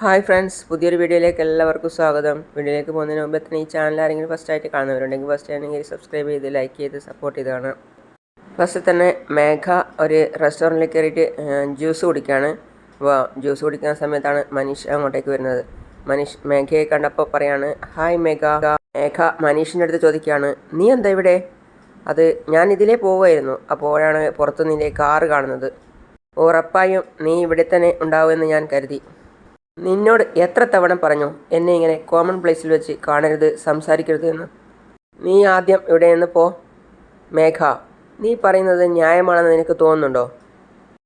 Hi friends പുതിയൊരു വീഡിയോയിലേക്ക് എല്ലാവർക്കും സ്വാഗതം. വീഡിയോയിലേക്ക് പോകുന്നതിന് മുമ്പ് തന്നെ ഈ ചാനൽ ആരെങ്കിലും ഫസ്റ്റ് ആയിട്ട് കാണുന്നവരുണ്ടെങ്കിൽ ഫസ്റ്റ് ആണെങ്കിൽ സബ്സ്ക്രൈബ് ചെയ്ത് ലൈക്ക് ചെയ്ത് സപ്പോർട്ട് ചെയ്ത് കാണാം ഫസ്റ്റ് തന്നെ മേഘ ഒരു റെസ്റ്റോറന്റിൽ കയറിയിട്ട് ജ്യൂസ് കുടിക്കുകയാണ് അപ്പോൾ ജ്യൂസ് കുടിക്കുന്ന സമയത്താണ് മനീഷ് അങ്ങോട്ടേക്ക് വരുന്നത്. മനീഷ് മേഘയെ കണ്ടപ്പോൾ പറയാണ് ഹായ് മേഘ. മേഘ മനീഷിന്റെ അടുത്ത് ചോദിക്കുകയാണ് നീ എന്താ ഇവിടെ? അത് ഞാൻ ഇതിലേ പോവുമായിരുന്നു അപ്പോഴാണ് പുറത്തു നിന്റെ കാറ് കാണുന്നത്. ഉറപ്പായും നീ ഇവിടെ തന്നെ ഉണ്ടാവുമെന്ന് ഞാൻ കരുതി. നിന്നോട് എത്ര തവണ പറഞ്ഞു എന്നെ ഇങ്ങനെ കോമൺ പ്ലേസിൽ വെച്ച് കാണരുത് സംസാരിക്കരുത് എന്ന്? നീ ആദ്യം ഇവിടെ നിന്ന് പോ. മേഘ നീ പറയുന്നത് ന്യായമാണെന്ന് നിനക്ക് തോന്നുന്നുണ്ടോ?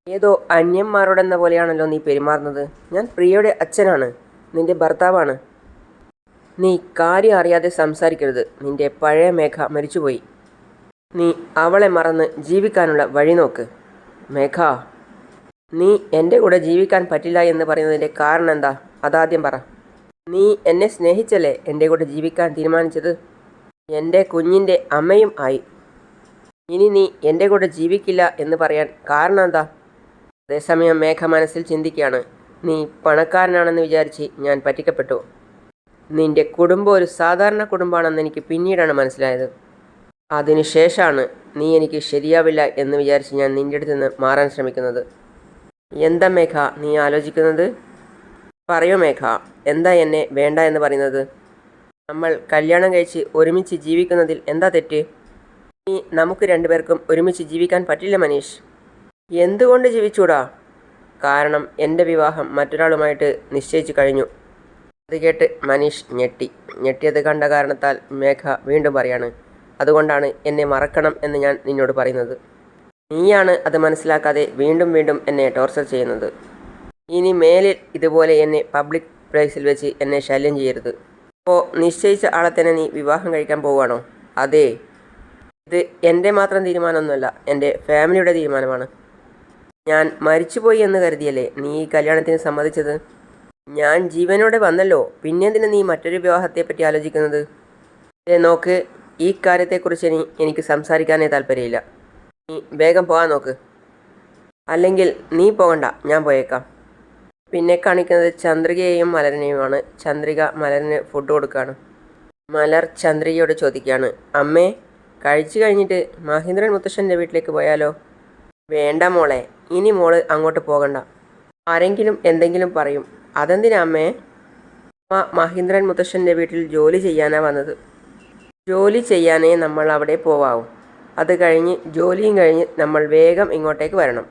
ഏതോ അന്യന്മാരോടെന്ന പോലെയാണല്ലോ നീ പെരുമാറുന്നത്. ഞാൻ പ്രിയയുടെ അച്ഛനാണ് നിന്റെ ഭർത്താവാണ്. നീ കാര്യം അറിയാതെ സംസാരിക്കരുത്. നിന്റെ പഴയ മേഘ മരിച്ചുപോയി. നീ അവളെ മറന്ന് ജീവിക്കാനുള്ള വഴി നോക്ക്. മേഘ നീ എന്റെ കൂടെ ജീവിക്കാൻ പറ്റില്ല എന്ന് പറയുന്നതിന്റെ കാരണം എന്താ? അതാദ്യം പറ. നീ എന്നെ സ്നേഹിച്ചല്ലേ എന്റെ കൂടെ ജീവിക്കാൻ തീരുമാനിച്ചത്? എന്റെ കുഞ്ഞിന്റെ അമ്മയും ആയി. ഇനി നീ എന്റെ കൂടെ ജീവിക്കില്ല എന്ന് പറയാൻ കാരണം എന്താ? അതേസമയം മേഘ മനസ്സിൽ ചിന്തിക്കുകയാണ്. നീ പണക്കാരനാണെന്ന് വിചാരിച്ച് ഞാൻ പറ്റിക്കപ്പെട്ടു. നിന്റെ കുടുംബം ഒരു സാധാരണ കുടുംബമാണെന്ന് എനിക്ക് പിന്നീടാണ് മനസ്സിലായത്. അതിനുശേഷമാണ് നീ എനിക്ക് ശരിയാവില്ല എന്ന് വിചാരിച്ച് ഞാൻ നിന്റെ അടുത്ത് നിന്ന് മാറാൻ ശ്രമിക്കുന്നത്. എന്താ മേഘ? നീ ആലോചിക്കുന്നത്? പറയൂ മേഘ. എന്താ എന്നെ വേണ്ട എന്ന് പറയുന്നത്? നമ്മൾ കല്യാണം കഴിച്ച് ഒരുമിച്ച് ജീവിക്കുന്നതിൽ എന്താ തെറ്റ്? നീ നമുക്ക് രണ്ടുപേർക്കും ഒരുമിച്ച് ജീവിക്കാൻ പറ്റില്ല മനീഷ്. എന്തുകൊണ്ട് ജീവിച്ചൂടാ? കാരണം എന്റെ വിവാഹം മറ്റൊരാളുമായിട്ട് നിശ്ചയിച്ചു കഴിഞ്ഞു. അത് കേട്ട് മനീഷ് ഞെട്ടി. ഞെട്ടിയത് കണ്ട കാരണത്താൽ മേഘ വീണ്ടും പറയാണ് അതുകൊണ്ടാണ് എന്നെ മറക്കണം എന്ന് ഞാൻ നിന്നോട് പറയുന്നത്. നീയാണ് അത് മനസ്സിലാക്കാതെ വീണ്ടും വീണ്ടും എന്നെ ടോർച്ചർ ചെയ്യുന്നത്. ഇനി മേലിൽ ഇതുപോലെ എന്നെ പബ്ലിക് പ്ലേസിൽ വെച്ച് എന്നെ ശല്യം ചെയ്യരുത്. അപ്പോൾ നിശ്ചയിച്ച ആളെ തന്നെ നീ വിവാഹം കഴിക്കാൻ പോവുകയാണോ? അതെ. ഇത് എന്റെ മാത്രം തീരുമാനമൊന്നുമല്ല എന്റെ ഫാമിലിയുടെ തീരുമാനമാണ്. ഞാൻ മരിച്ചുപോയി എന്ന് കരുതിയല്ലേ നീ ഈ കല്യാണത്തിന് സമ്മതിച്ചത്? ഞാൻ ജീവനോടെ വന്നല്ലോ പിന്നെന്തിനാ നീ മറ്റൊരു വിവാഹത്തെപ്പറ്റി ആലോചിക്കുന്നത്? നോക്ക് ഈ കാര്യത്തെക്കുറിച്ച് എനിക്ക് സംസാരിക്കാനേ താല്പര്യമില്ല. വേഗം പോകാൻ നോക്ക്. അല്ലെങ്കിൽ നീ പോകണ്ട ഞാൻ പോയേക്കാം. പിന്നെ കാണിക്കുന്നത് ചന്ദ്രികയെയും മലരനെയുമാണ്. ചന്ദ്രിക മലരന് ഫുഡ് കൊടുക്കുകയാണ് മലർ ചന്ദ്രികയോട് ചോദിക്കുകയാണ് അമ്മേ കഴിച്ചു കഴിഞ്ഞിട്ട് മഹേന്ദ്രൻ മുത്തശ്ശന്റെ വീട്ടിലേക്ക് പോയാലോ? വേണ്ട മോളെ ഇനി മോൾ അങ്ങോട്ട് പോകണ്ട. ആരെങ്കിലും എന്തെങ്കിലും പറയും. അതെന്തിനാ അമ്മേ? അമ്മ മഹേന്ദ്രൻ മുത്തശ്ശന്റെ വീട്ടിൽ ജോലി ചെയ്യാനാണ് വന്നത്. ജോലി ചെയ്യാനേ നമ്മൾ അവിടെ പോവാവും. അത് കഴിഞ്ഞ് ജോലിയും കഴിഞ്ഞ് നമ്മൾ വേഗം ഇങ്ങോട്ടേക്ക് വരണം.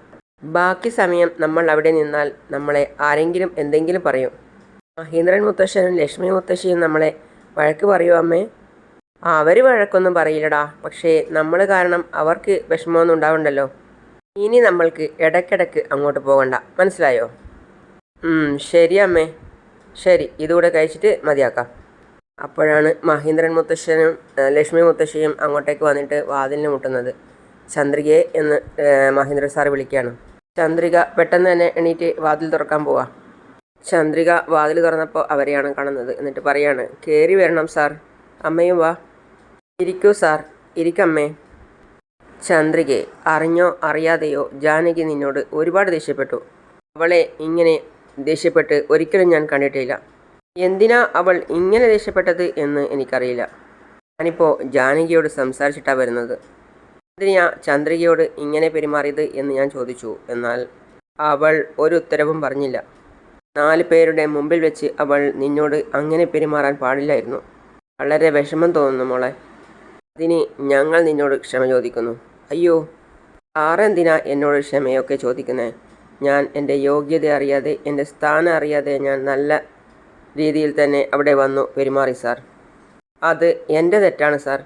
ബാക്കി സമയം നമ്മൾ അവിടെ നിന്നാൽ നമ്മളെ ആരെങ്കിലും എന്തെങ്കിലും പറയും. മഹേന്ദ്രൻ മുത്തശ്ശനും ലക്ഷ്മി മുത്തശ്ശിയും നമ്മളെ വഴക്ക് പറയൂ അമ്മേ. അവർ വഴക്കൊന്നും പറയില്ലടാ പക്ഷേ നമ്മൾ കാരണം അവർക്ക് വിഷമമൊന്നും ഉണ്ടാവണ്ടല്ലോ. ഇനി നമ്മൾക്ക് ഇടയ്ക്കിടയ്ക്ക് അങ്ങോട്ട് പോകണ്ട മനസ്സിലായോ? ശരി അമ്മേ. ശരി ഇതുകൂടെ കഴിച്ചിട്ട് മതിയാക്കാം. അപ്പോഴാണ് മഹേന്ദ്രൻ മുത്തശ്ശനും ലക്ഷ്മി മുത്തശ്ശിയും അങ്ങോട്ടേക്ക് വന്നിട്ട് വാതിലിന് മുട്ടുന്നത്. ചന്ദ്രികയെ എന്ന് മഹേന്ദ്രൻ സാർ വിളിക്കുകയാണ്. ചന്ദ്രിക പെട്ടെന്ന് തന്നെ എണീറ്റ് വാതിൽ തുറക്കാൻ പോവാ. ചന്ദ്രിക വാതിൽ തുറന്നപ്പോൾ അവരെയാണ് കാണുന്നത് എന്നിട്ട് പറയാണ് കയറി വരണം സാർ. അമ്മയും വാ. ഇരിക്കൂ സാർ. ഇരിക്കമ്മേ. ചന്ദ്രികയെ അറിഞ്ഞോ അറിയാതെയോ ജാനകി നിന്നോട് ഒരുപാട് ദേഷ്യപ്പെട്ടു. അവളെ ഇങ്ങനെ ദേഷ്യപ്പെട്ട് ഒരിക്കലും ഞാൻ കണ്ടിട്ടില്ല. എന്തിനാ അവൾ ഇങ്ങനെ ദേഷ്യപ്പെട്ടത് എന്ന് എനിക്കറിയില്ല. ഞാനിപ്പോൾ ജാനകിയോട് സംസാരിച്ചിട്ടാണ് വരുന്നത്. എന്തിനാ ചന്ദ്രികയോട് ഇങ്ങനെ പെരുമാറിയത് എന്ന് ഞാൻ ചോദിച്ചു. എന്നാൽ അവൾ ഒരു ഉത്തരവും പറഞ്ഞില്ല. നാല് പേരുടെ മുമ്പിൽ വെച്ച് അവൾ നിന്നോട് അങ്ങനെ പെരുമാറാൻ പാടില്ലായിരുന്നു. വളരെ വിഷമം തോന്നുന്നു മോളെ. അതിന് ഞങ്ങൾ നിന്നോട് ക്ഷമ ചോദിക്കുന്നു. അയ്യോ ആരെന്തിനാ എന്നോട് ക്ഷമയൊക്കെ ചോദിക്കുന്നത് ഞാൻ എന്റെ യോഗ്യത അറിയാതെ എന്റെ സ്ഥാനം അറിയാതെ ഞാൻ നല്ല രീതിയിൽ തന്നെ അവിടെ വന്നു പെരുമാറി സാർ. അത് എന്റെ തെറ്റാണ് സാർ.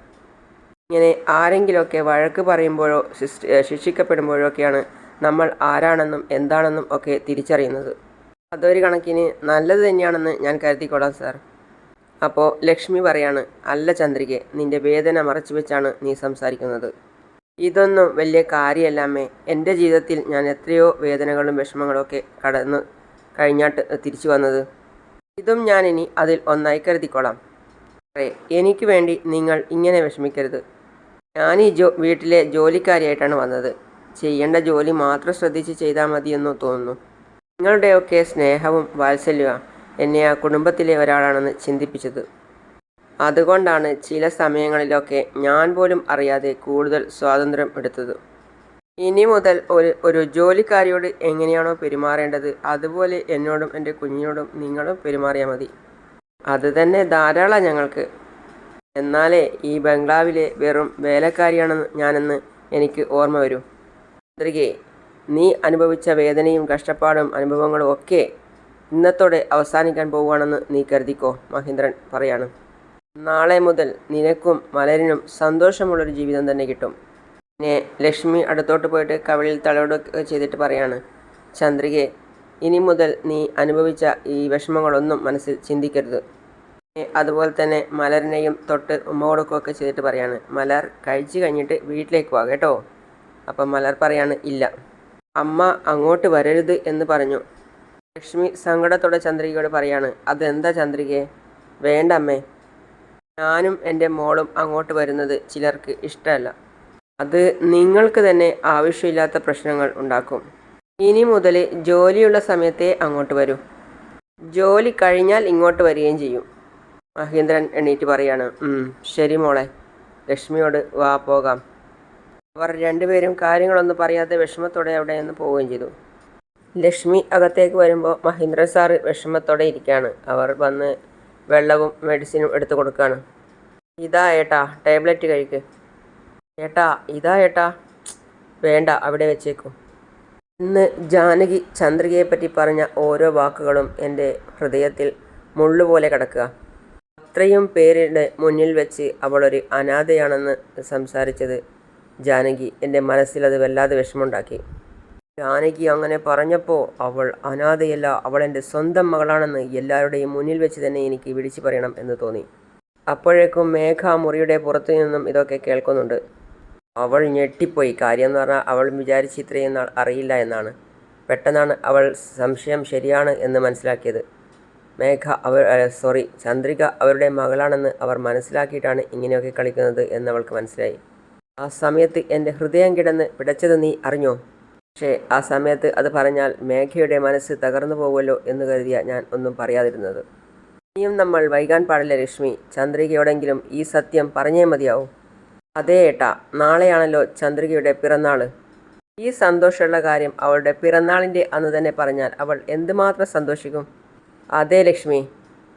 ഇങ്ങനെ ആരെങ്കിലുമൊക്കെ വഴക്ക് പറയുമ്പോഴോ ശിക്ഷിക്കപ്പെടുമ്പോഴോക്കെയാണ് നമ്മൾ ആരാണെന്നും എന്താണെന്നും ഒക്കെ തിരിച്ചറിയുന്നത്. അതൊരു കണക്കിന് നല്ലത് തന്നെയാണെന്ന് ഞാൻ കരുതിക്കൊള്ളാം സാർ. അപ്പോൾ ലക്ഷ്മി പറയാണ് അല്ല ചന്ദ്രികെ നിന്റെ വേദന മറച്ചു വെച്ചാണ് നീ സംസാരിക്കുന്നത്. ഇതൊന്നും വലിയ കാര്യമല്ലാമേ എന്റെ ജീവിതത്തിൽ ഞാൻ എത്രയോ വേദനകളും വിഷമങ്ങളും ഒക്കെ കടന്ന് കഴിഞ്ഞാട്ട് തിരിച്ചു വന്നത്. ഇതും ഇനി അതിൽ ഒന്നായി കരുതിക്കൊള്ളാം അറേ എനിക്ക് വേണ്ടി നിങ്ങൾ ഇങ്ങനെ വിഷമിക്കരുത്. ഞാൻ ഈ ജോ വീട്ടിലെ ജോലിക്കാരിയായിട്ടാണ് വന്നത്. ചെയ്യേണ്ട ജോലി മാത്രം ശ്രദ്ധിച്ച് ചെയ്താൽ മതിയെന്ന് തോന്നുന്നു. നിങ്ങളുടെയൊക്കെ സ്നേഹവും വാത്സല്യവും എന്നെ ആ കുടുംബത്തിലെ ഒരാളാണെന്ന് ചിന്തിപ്പിച്ചത്. അതുകൊണ്ടാണ് ചില സമയങ്ങളിലൊക്കെ ഞാൻ പോലും അറിയാതെ കൂടുതൽ സ്വാതന്ത്ര്യം എടുത്തത്. ഇനി മുതൽ ഒരു ഒരു ജോലിക്കാരിയോട് എങ്ങനെയാണോ പെരുമാറേണ്ടത് അതുപോലെ എന്നോടും എന്റെ കുഞ്ഞിനോടും നിങ്ങളും പെരുമാറിയാൽ മതി. അത് തന്നെ ധാരാളം ഞങ്ങൾക്ക്. എന്നാലേ ഈ ബംഗ്ലാവിലെ വെറും വേലക്കാരിയാണെന്ന് ഞാനെന്ന് എനിക്ക് ഓർമ്മ വരൂ. ചന്ദ്രികെ നീ അനുഭവിച്ച വേദനയും കഷ്ടപ്പാടും അനുഭവങ്ങളും ഒക്കെ ഇന്നത്തോടെ അവസാനിക്കാൻ പോവുകയാണെന്ന് നീ കരുതിക്കോ മഹേന്ദ്രൻ പറയാണ്. നാളെ മുതൽ നിനക്കും മലരിനും സന്തോഷമുള്ളൊരു ജീവിതം തന്നെ കിട്ടും. പിന്നെ ലക്ഷ്മി അടുത്തോട്ട് പോയിട്ട് കവിളിൽ തലോടൊക്കെ ചെയ്തിട്ട് പറയാണ് ചന്ദ്രികയെ ഇനി മുതൽ നീ അനുഭവിച്ച ഈ വിഷമങ്ങളൊന്നും മനസ്സിൽ ചിന്തിക്കരുത്. അതുപോലെ തന്നെ മലറിനെയും തൊട്ട് ഉമ്മ കൊടുക്കുകയൊക്കെ ചെയ്തിട്ട് പറയാണ് മലർ കഴിച്ചു കഴിഞ്ഞിട്ട് വീട്ടിലേക്ക് പോവാ കേട്ടോ അപ്പം മലർ പറയാണ് ഇല്ല. അമ്മ അങ്ങോട്ട് വരരുത് എന്ന് പറഞ്ഞു. ലക്ഷ്മി സങ്കടത്തോടെ ചന്ദ്രികയോട് പറയാണ് അതെന്താ ചന്ദ്രികയെ വേണ്ട അമ്മേ. ഞാനും എന്റെ മോളും അങ്ങോട്ട് വരുന്നത് ചിലർക്ക് ഇഷ്ടമല്ല. അത് നിങ്ങൾക്ക് തന്നെ ആവശ്യമില്ലാത്ത പ്രശ്നങ്ങൾ ഉണ്ടാക്കും. ഇനി മുതൽ ജോലിയുള്ള സമയത്തെ അങ്ങോട്ട് വരൂ. ജോലി കഴിഞ്ഞാൽ ഇങ്ങോട്ട് വരികയും ചെയ്യും. മഹേന്ദ്രൻ എണീറ്റ് പറയാണ് ശരി മോളെ ലക്ഷ്മിയോട് വാ പോകാം. അവർ രണ്ടുപേരും കാര്യങ്ങളൊന്നും പറയാതെ വിഷമത്തോടെ അവിടെ നിന്ന് പോവുകയും ചെയ്തു. ലക്ഷ്മി അകത്തേക്ക് വരുമ്പോൾ മഹേന്ദ്ര സാറ് വിഷമത്തോടെ ഇരിക്കുകയാണ്. അവർ വന്ന് വെള്ളവും മെഡിസിനും എടുത്തു കൊടുക്കുകയാണ്. ഇതാ ഏട്ടാ ടാബ്ലറ്റ് കഴിക്ക്. ഏട്ടാ ഇതാ ഏട്ടാ. വേണ്ട അവിടെ വെച്ചേക്കും. ഇന്ന് ജാനകി ചന്ദ്രികയെപ്പറ്റി പറഞ്ഞ ഓരോ വാക്കുകളും എന്റെ ഹൃദയത്തിൽ മുള്ളുപോലെ കിടക്കുക. അത്രയും പേരുടെ മുന്നിൽ വെച്ച് അവളൊരു അനാഥയാണെന്ന് സംസാരിച്ചത് ജാനകി. എന്റെ മനസ്സിൽ അത് വല്ലാതെ വിഷമമുണ്ടാക്കി. ജാനകി അങ്ങനെ പറഞ്ഞപ്പോൾ അവൾ അനാഥയല്ല അവൾ എന്റെ സ്വന്തം മകളാണെന്ന് എല്ലാവരുടെയും മുന്നിൽ വെച്ച് തന്നെ എനിക്ക് വിളിച്ചു പറയണം എന്ന് തോന്നി. അപ്പോഴേക്കും മേഘ മുറിയുടെ പുറത്തു നിന്നും ഇതൊക്കെ കേൾക്കുന്നുണ്ട്. അവൾ ഞെട്ടിപ്പോയി. കാര്യം എന്ന് പറഞ്ഞാൽ അവൾ വിചാരിച്ച് ഇത്രയും അറിയില്ല എന്നാണ്. പെട്ടെന്നാണ് അവൾ സംശയം ശരിയാണ് എന്ന് മനസ്സിലാക്കിയത്. മേഘ അവർ സോറി ചന്ദ്രിക അവരുടെ മകളാണെന്ന് അവർ മനസ്സിലാക്കിയിട്ടാണ് ഇങ്ങനെയൊക്കെ കളിക്കുന്നത് എന്ന് അവൾക്ക് മനസ്സിലായി. ആ സമയത്ത് എന്റെ ഹൃദയം കിടന്ന് പിടച്ചത് നീ അറിഞ്ഞോ? പക്ഷേ ആ സമയത്ത് അത് പറഞ്ഞാൽ മേഘയുടെ മനസ്സ് തകർന്നു പോകുമല്ലോ എന്ന് കരുതിയ ഞാൻ ഒന്നും പറയാതിരുന്നത്. ഇനിയും നമ്മൾ വൈകാൻ പാടില്ല ലക്ഷ്മി ചന്ദ്രികയോടെങ്കിലും ഈ സത്യം പറഞ്ഞേ മതിയാവും. അതേ ഏട്ടാ നാളെയാണല്ലോ ചന്ദ്രികയുടെ പിറന്നാൾ ഈ സന്തോഷമുള്ള കാര്യം അവളുടെ പിറന്നാളിന്റെ അന്ന് തന്നെ പറഞ്ഞാൽ അവൾ എന്തുമാത്രം സന്തോഷിക്കും. അതേ ലക്ഷ്മി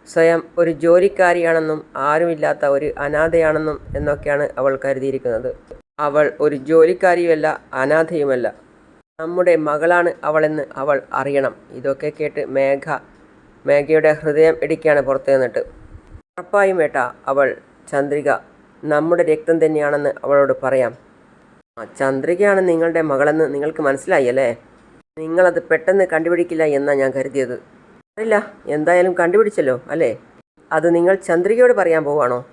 സ്വയം ഒരു ജോലിക്കാരിയാണെന്നും ആരുമില്ലാത്ത ഒരു അനാഥയാണെന്നും എന്നൊക്കെയാണ് അവൾ കരുതിയിരിക്കുന്നത്. അവൾ ഒരു ജോലിക്കാരിയുമല്ല അനാഥയുമല്ല. നമ്മുടെ മകളാണ് അവളെന്ന് അവൾ അറിയണം. ഇതൊക്കെ കേട്ട് മേഘ മേഘയുടെ ഹൃദയം ഇടിക്കുകയാണ് പുറത്തു നിന്നിട്ട്. ഉറപ്പായും വേട്ട അവൾ ചന്ദ്രിക. നമ്മുടെ രക്തം തന്നെയാണെന്ന് അവളോട് പറയാം. ആ ചന്ദ്രികയാണ് നിങ്ങളുടെ മകളെന്ന് നിങ്ങൾക്ക് മനസ്സിലായി അല്ലേ? നിങ്ങളത് പെട്ടെന്ന് കണ്ടുപിടിക്കില്ല എന്നാണ് ഞാൻ കരുതിയത്. അറിയില്ല എന്തായാലും കണ്ടുപിടിച്ചല്ലോ അല്ലേ? അത് നിങ്ങൾ ചന്ദ്രികയോട് പറയാൻ പോവാണോ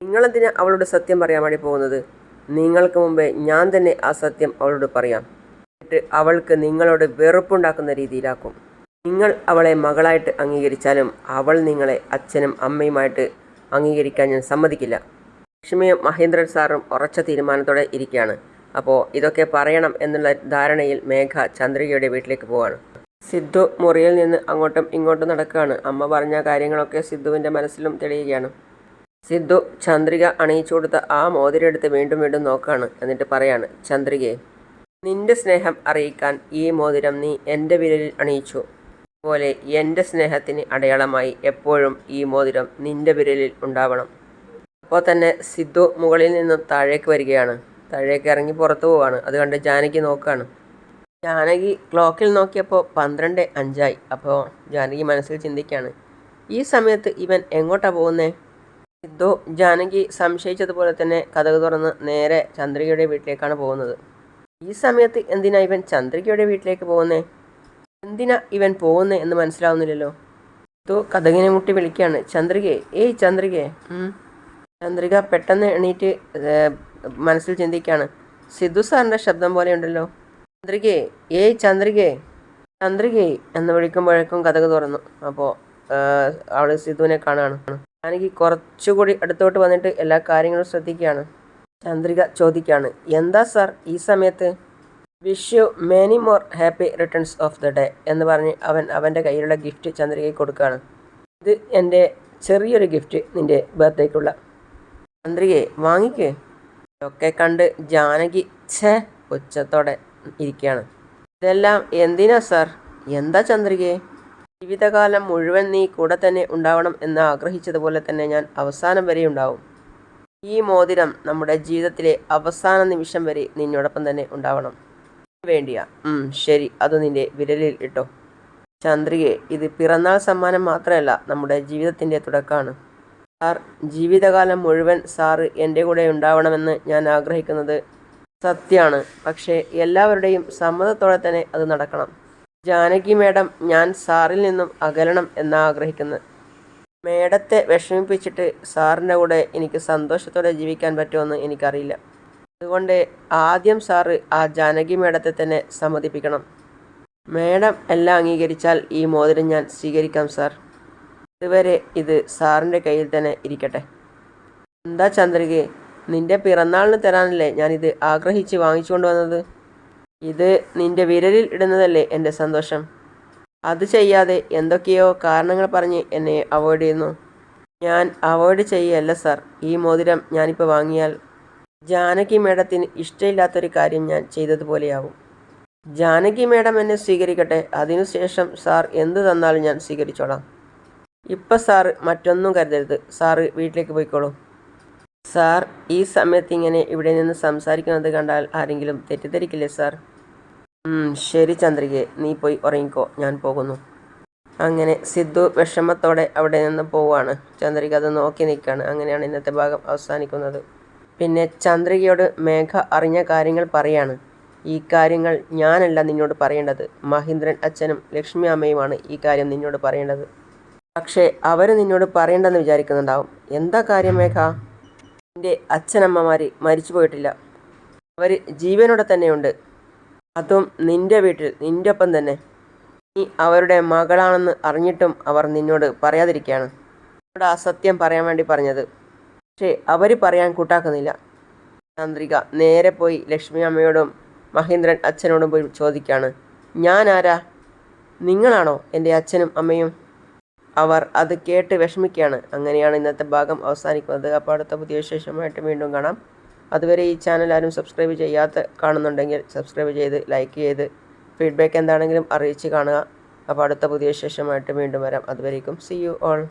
നിങ്ങളെന്തിനാ അവളോട് സത്യം പറയാൻ വേണ്ടി പോകുന്നത്? നിങ്ങൾക്ക് മുമ്പേ ഞാൻ തന്നെ ആ സത്യം അവളോട് പറയാം. എന്നിട്ട് അവൾക്ക് നിങ്ങളോട് വെറുപ്പുണ്ടാക്കുന്ന രീതിയിലാക്കും. നിങ്ങൾ അവളെ മകളായിട്ട് അംഗീകരിച്ചാലും അവൾ നിങ്ങളെ അച്ഛനും അമ്മയുമായിട്ട് അംഗീകരിക്കാൻ ഞാൻ സമ്മതിക്കില്ല. ലക്ഷ്മിയും മഹേന്ദ്രൻ സാറും ഉറച്ച തീരുമാനത്തോടെ ഇരിക്കുകയാണ്. അപ്പോൾ ഇതൊക്കെ പറയണം എന്നുള്ള ധാരണയിൽ മേഘ ചന്ദ്രികയുടെ വീട്ടിലേക്ക് പോവാണ്. സിദ്ധു മുറിയിൽ നിന്ന് അങ്ങോട്ടും ഇങ്ങോട്ടും നടക്കുകയാണ്. അമ്മ പറഞ്ഞ കാര്യങ്ങളൊക്കെ സിദ്ധുവിന്റെ മനസ്സിലും തെളിയുകയാണ്. സിദ്ധു ചന്ദ്രിക അണിയിച്ചു കൊടുത്ത ആ മോതിരെടുത്ത് വീണ്ടും വീണ്ടും നോക്കുകയാണ് എന്നിട്ട് പറയാണ് ചന്ദ്രികയെ നിന്റെ സ്നേഹം അറിയിക്കാൻ ഈ മോതിരം നീ എന്റെ വിരലിൽ അണിയിച്ചു. അതുപോലെ എന്റെ സ്നേഹത്തിന് അടയാളമായി എപ്പോഴും ഈ മോതിരം നിന്റെ വിരലിൽ ഉണ്ടാവണം. അപ്പോൾ തന്നെ സിദ്ധു മുകളിൽ നിന്ന് താഴേക്ക് വരികയാണ്. താഴേക്ക് ഇറങ്ങി പുറത്തു പോവാണ്. അത് കണ്ട് ജാനകി നോക്കുകയാണ് ജാനകി ക്ലോക്കിൽ നോക്കിയപ്പോൾ പന്ത്രണ്ട് അഞ്ചായി. അപ്പോൾ ജാനകി മനസ്സിൽ ചിന്തിക്കുകയാണ് ഈ സമയത്ത് ഇവൻ എങ്ങോട്ടാണ് പോകുന്നേ? സിദ്ധു ജാനകി സംശയിച്ചതുപോലെ തന്നെ കഥക് തുറന്ന് നേരെ ചന്ദ്രികയുടെ വീട്ടിലേക്കാണ് പോകുന്നത്. ഈ സമയത്ത് എന്തിനാ ഇവൻ ചന്ദ്രികയുടെ വീട്ടിലേക്ക് പോകുന്നേ? എന്തിനാ ഇവൻ പോകുന്നേ എന്ന് മനസ്സിലാവുന്നില്ലല്ലോ. സിദ്ധു കഥകിനെ മുട്ടി വിളിക്കുകയാണ് ചന്ദ്രികയെ ഏയ് ചന്ദ്രികയെ. ചന്ദ്രിക പെട്ടെന്ന് എണീറ്റ് മനസ്സിൽ ചിന്തിക്കുകയാണ് സിദ്ധു സാറിന്റെ ശബ്ദം പോലെ ഉണ്ടല്ലോ. ചന്ദ്രികേ ഏയ് ചന്ദ്രികേ ചന്ദ്രികേ എന്ന് വിളിക്കുമ്പോഴേക്കും കഥക് തുറന്നു. അപ്പോൾ അവൾ സിദ്ധുവിനെ കാണുകയാണ് ഞാനെങ്കിൽ കുറച്ചുകൂടി അടുത്തോട്ട് വന്നിട്ട് എല്ലാ കാര്യങ്ങളും ശ്രദ്ധിക്കുകയാണ്. ചന്ദ്രിക ചോദിക്കുകയാണ് എന്താ സാർ ഈ സമയത്ത്? Wish you many more happy returns of the day എന്ന് പറഞ്ഞ് അവൻ അവന്റെ കയ്യിലുള്ള ഗിഫ്റ്റ് ചന്ദ്രികയ്ക്ക് കൊടുക്കുകയാണ്. ഇത് എന്റെ ചെറിയൊരു ഗിഫ്റ്റ് നിന്റെ ബർത്ത്ഡേക്കുള്ള ചന്ദ്രികയെ വാങ്ങിക്കേ. ഒക്കെ കണ്ട് ജാനകി ഛേ ഉച്ചത്തോടെ ഇരിക്കുകയാണ്. ഇതെല്ലാം എന്തിനാ സാർ? എന്താ ചന്ദ്രികയെ ജീവിതകാലം മുഴുവൻ നീ കൂടെ തന്നെ ഉണ്ടാവണം എന്ന് ആഗ്രഹിച്ചതുപോലെ തന്നെ ഞാൻ അവസാനം വരെ ഉണ്ടാവും. ഈ മോതിരം നമ്മുടെ ജീവിതത്തിലെ അവസാന നിമിഷം വരെ നിന്നോടൊപ്പം തന്നെ ഉണ്ടാവണം. വേണ്ടിയാ. ശരി. അത് നിന്റെ വിരലിൽ ഇട്ടോ. ചന്ദ്രികയെ ഇത് പിറന്നാൾ സമ്മാനം മാത്രമല്ല നമ്മുടെ ജീവിതത്തിന്റെ തുടക്കമാണ് സാർ ജീവിതകാലം മുഴുവൻ സാറ് എന്റെ കൂടെ ഉണ്ടാവണമെന്ന് ഞാൻ ആഗ്രഹിക്കുന്നത് സത്യമാണ്. പക്ഷേ എല്ലാവരുടെയും സമ്മതത്തോടെ തന്നെ അത് നടക്കണം. ജാനകി മേഡം ഞാൻ സാറിൽ നിന്നും അകലണം എന്നാഗ്രഹിക്കുന്നത് മേഡത്തെ വിഷമിപ്പിച്ചിട്ട് സാറിന്റെ കൂടെ എനിക്ക് സന്തോഷത്തോടെ ജീവിക്കാൻ പറ്റുമെന്ന് എനിക്കറിയില്ല. അതുകൊണ്ട് ആദ്യം സാറ് ആ ജാനകി മേഡത്തെ തന്നെ സമ്മതിപ്പിക്കണം. മേഡം എല്ലാം അംഗീകരിച്ചാൽ ഈ മോതിരം ഞാൻ സ്വീകരിക്കാം സാർ. ഇതുവരെ ഇത് സാറിന്റെ കയ്യിൽ തന്നെ ഇരിക്കട്ടെ. എന്താ ചന്ദ്രികയെ നിന്റെ പിറന്നാളിന് തരാനല്ലേ ഞാനിത് ആഗ്രഹിച്ച് വാങ്ങിച്ചുകൊണ്ട് വന്നത്? ഇത് നിന്റെ വിരലിൽ ഇടുന്നതല്ലേ എന്റെ സന്തോഷം. അത് ചെയ്യാതെ എന്തൊക്കെയോ കാരണങ്ങൾ പറഞ്ഞ് എന്നെ അവോയ്ഡ് ചെയ്യുന്നു. ഞാൻ അവോയ്ഡ് ചെയ്യല്ല സാർ. ഈ മോതിരം ഞാനിപ്പോൾ വാങ്ങിയാൽ ജാനകി മേഡത്തിന് ഇഷ്ടമില്ലാത്തൊരു കാര്യം ഞാൻ ചെയ്തതുപോലെയാവും. ജാനകി മേഡം എന്നെ സ്വീകരിക്കട്ടെ. അതിനുശേഷം സാർ എന്ത് തന്നാലും ഞാൻ സ്വീകരിച്ചോളാം. ഇപ്പം സാറ് മറ്റൊന്നും കരുതരുത്. സാറ് വീട്ടിലേക്ക് പോയിക്കോളൂ. സാർ ഈ സമയത്ത് ഇങ്ങനെ ഇവിടെ നിന്ന് സംസാരിക്കുന്നത് കണ്ടാൽ ആരെങ്കിലും തെറ്റിദ്ധരിക്കില്ലേ സാർ? ശരി ചന്ദ്രികയെ നീ പോയി ഉറങ്ങിക്കോ. ഞാൻ പോകുന്നു. അങ്ങനെ സിദ്ധു വിഷമത്തോടെ അവിടെ നിന്ന് പോവുകയാണ്. ചന്ദ്രിക അത് നോക്കി നിൽക്കുകയാണ്. അങ്ങനെയാണ് ഇന്നത്തെ ഭാഗം അവസാനിക്കുന്നത്. പിന്നെ ചന്ദ്രികയോട് മേഘ അറിഞ്ഞ കാര്യങ്ങൾ പറയാണ്. ഈ കാര്യങ്ങൾ ഞാനല്ല നിന്നോട് പറയേണ്ടത്. മഹീന്ദ്രൻ അച്ഛനും ലക്ഷ്മി അമ്മയുമാണ് ഈ കാര്യം നിന്നോട് പറയേണ്ടത്. പക്ഷേ അവർ നിന്നോട് പറയണ്ടെന്ന് വിചാരിക്കുന്നുണ്ടാവും. എന്താ കാര്യം മേഘ? എന്റെ അച്ഛനമ്മമാർ മരിച്ചു പോയിട്ടില്ല. അവർ ജീവനോടെ തന്നെയുണ്ട്. അതും നിന്റെ വീട്ടിൽ നിന്റെ ഒപ്പം തന്നെ. നീ അവരുടെ മകളാണെന്ന് അറിഞ്ഞിട്ടും അവർ നിന്നോട് പറയാതിരിക്കുകയാണ്. നിന്നോട് അസത്യം പറയാൻ വേണ്ടി പറഞ്ഞത്. പക്ഷേ അവർ പറയാൻ കൂട്ടാക്കുന്നില്ല. ചന്ദ്രിക നേരെ പോയി ലക്ഷ്മി അമ്മയോടും മഹേന്ദ്രൻ അച്ഛനോടും പോയി ചോദിക്കുകയാണ്. ഞാൻ ആരാ നിങ്ങളാണോ എന്റെ അച്ഛനും അമ്മയും? അവർ അത് കേട്ട് വിഷമിക്കുകയാണ്. അങ്ങനെയാണ് ഇന്നത്തെ ഭാഗം അവസാനിക്കുന്നത്. അപ്പോൾ അടുത്ത പുതിയ വിശേഷമായിട്ട് വീണ്ടും കാണാം. അതുവരെ ഈ ചാനൽ ആരും സബ്സ്ക്രൈബ് ചെയ്യാത്ത കാണുന്നുണ്ടെങ്കിൽ സബ്സ്ക്രൈബ് ചെയ്ത് ലൈക്ക് ചെയ്ത് ഫീഡ്ബാക്ക് എന്താണെങ്കിലും അറിയിച്ച് കാണുക. അപ്പോൾ അടുത്ത പുതിയ വിശേഷമായിട്ട് വീണ്ടും വരാം. അതുവരേക്കും സി യു ഓൾ